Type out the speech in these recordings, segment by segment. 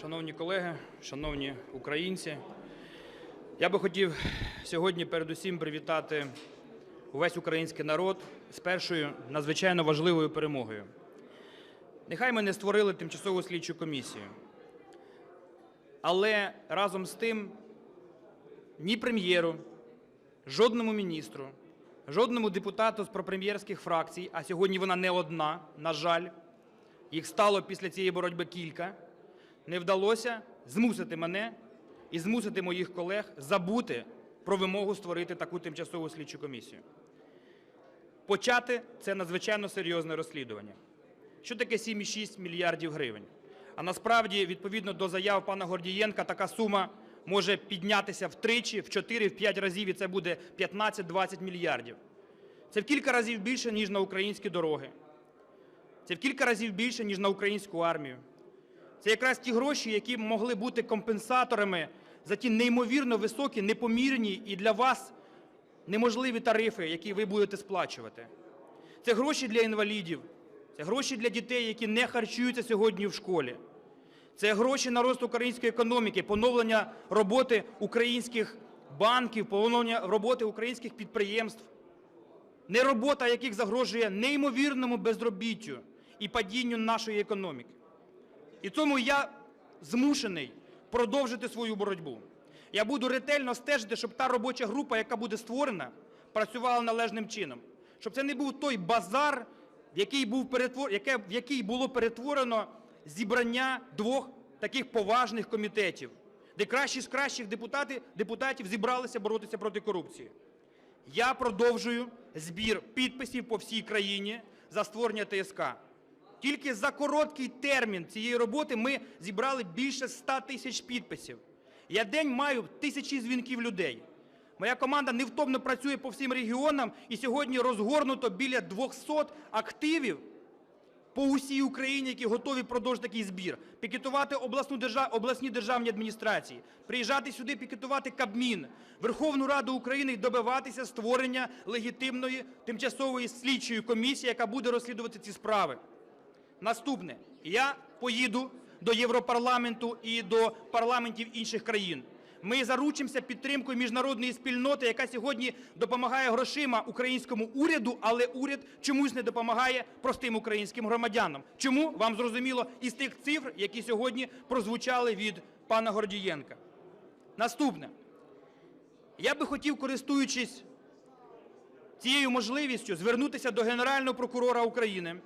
Шановні колеги, шановні українці, я би хотів сьогодні передусім привітати увесь український народ з першою надзвичайно важливою перемогою. Нехай ми не створили тимчасову слідчу комісію, але разом з тим ні прем'єру, жодному міністру, жодному депутату з пропрем'єрських фракцій, а сьогодні вона не одна, на жаль, їх стало після цієї боротьби кілька, не вдалося змусити мене і змусити моїх колег забути про вимогу створити таку тимчасову слідчу комісію. Почати це надзвичайно серйозне розслідування. Що таке 7,6 мільярдів гривень? А насправді, відповідно до заяв пана Гордієнка, така сума може піднятися втричі, в 4, в 5 разів, і це буде 15-20 мільярдів. Це в кілька разів більше, ніж на українські дороги. Це в кілька разів більше, ніж на українську армію. Це якраз ті гроші, які могли бути компенсаторами за ті неймовірно високі, непомірні і для вас неможливі тарифи, які ви будете сплачувати. Це гроші для інвалідів, це гроші для дітей, які не харчуються сьогодні в школі. Це гроші на рост української економіки, поновлення роботи українських банків, поновлення роботи українських підприємств, не робота яких загрожує неймовірному безробіттю і падінню нашої економіки. І тому я змушений продовжити свою боротьбу. Я буду ретельно стежити, щоб та робоча група, яка буде створена, працювала належним чином. Щоб це не був той базар, в який, був перетвор... яке... в який було перетворено зібрання двох таких поважних комітетів, де кращі з кращих депутати... депутатів зібралися боротися проти корупції. Я продовжую збір підписів по всій країні за створення ТСК. Тільки за короткий термін цієї роботи ми зібрали більше 100 тисяч підписів. Я день маю тисячі дзвінків людей. Моя команда невтомно працює по всім регіонам, і сьогодні розгорнуто біля 200 активів по усій Україні, які готові продовжити такий збір, пікетувати обласну держав... обласні державні адміністрації, приїжджати сюди, пікетувати Кабмін, Верховну Раду України і добиватися створення легітимної тимчасової слідчої комісії, яка буде розслідувати ці справи. Наступне. Я поїду до Європарламенту і до парламентів інших країн. Ми заручимося підтримкою міжнародної спільноти, яка сьогодні допомагає грошима українському уряду, але уряд чомусь не допомагає простим українським громадянам. Чому? Вам зрозуміло із тих цифр, які сьогодні прозвучали від пана Гордієнка. Наступне. Я би хотів, користуючись цією можливістю, звернутися до Генерального прокурора України,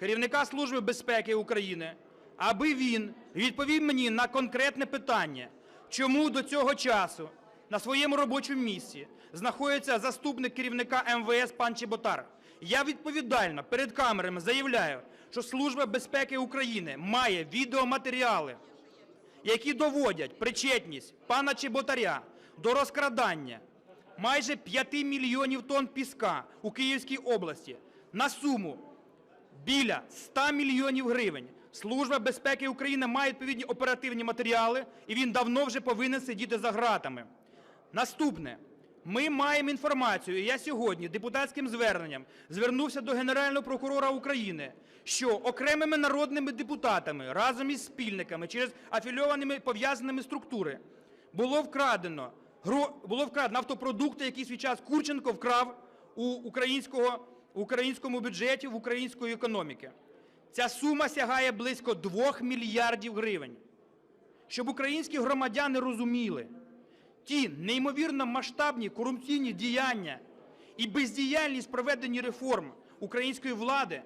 керівника Служби безпеки України, аби він відповів мені на конкретне питання, чому до цього часу на своєму робочому місці знаходиться заступник керівника МВС пан Чеботар. Я відповідально перед камерами заявляю, що Служба безпеки України має відеоматеріали, які доводять причетність пана Чеботаря до розкрадання майже 5 мільйонів тонн піска у Київській області на суму біля 100 мільйонів гривень. Служба безпеки України має відповідні оперативні матеріали, і він давно вже повинен сидіти за ґратами. Наступне. Ми маємо інформацію, і я сьогодні депутатським зверненням звернувся до Генерального прокурора України, що окремими народними депутатами разом із спільниками через афільованими пов'язаними структури було вкрадено було вкрадено нафтопродукти, які свій час Курченко вкрав у українського, в українському бюджеті, в української економіки. Ця сума сягає близько 2 мільярдів гривень. Щоб українські громадяни розуміли, ті неймовірно масштабні корупційні діяння і бездіяльність проведення реформ української влади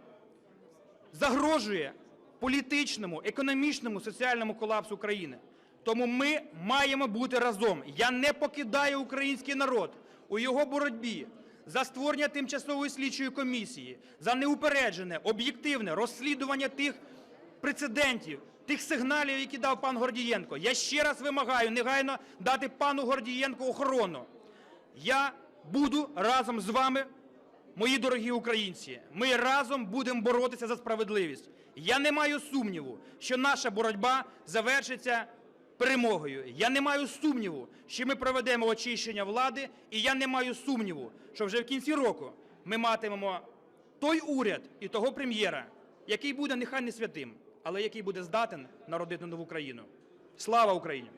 загрожує політичному, економічному, соціальному колапсу країни. Тому ми маємо бути разом. Я не покидаю український народ у його боротьбі за створення тимчасової слідчої комісії, за неупереджене, об'єктивне розслідування тих прецедентів, тих сигналів, які дав пан Гордієнко. Я ще раз вимагаю негайно дати пану Гордієнку охорону. Я буду разом з вами, мої дорогі українці. Ми разом будемо боротися за справедливість. Я не маю сумніву, що наша боротьба завершиться перемогою. Я не маю сумніву, що ми проведемо очищення влади, і я не маю сумніву, що вже в кінці року ми матимемо той уряд і того прем'єра, який буде нехай не святим, але який буде здатен народити нову країну. Слава Україні!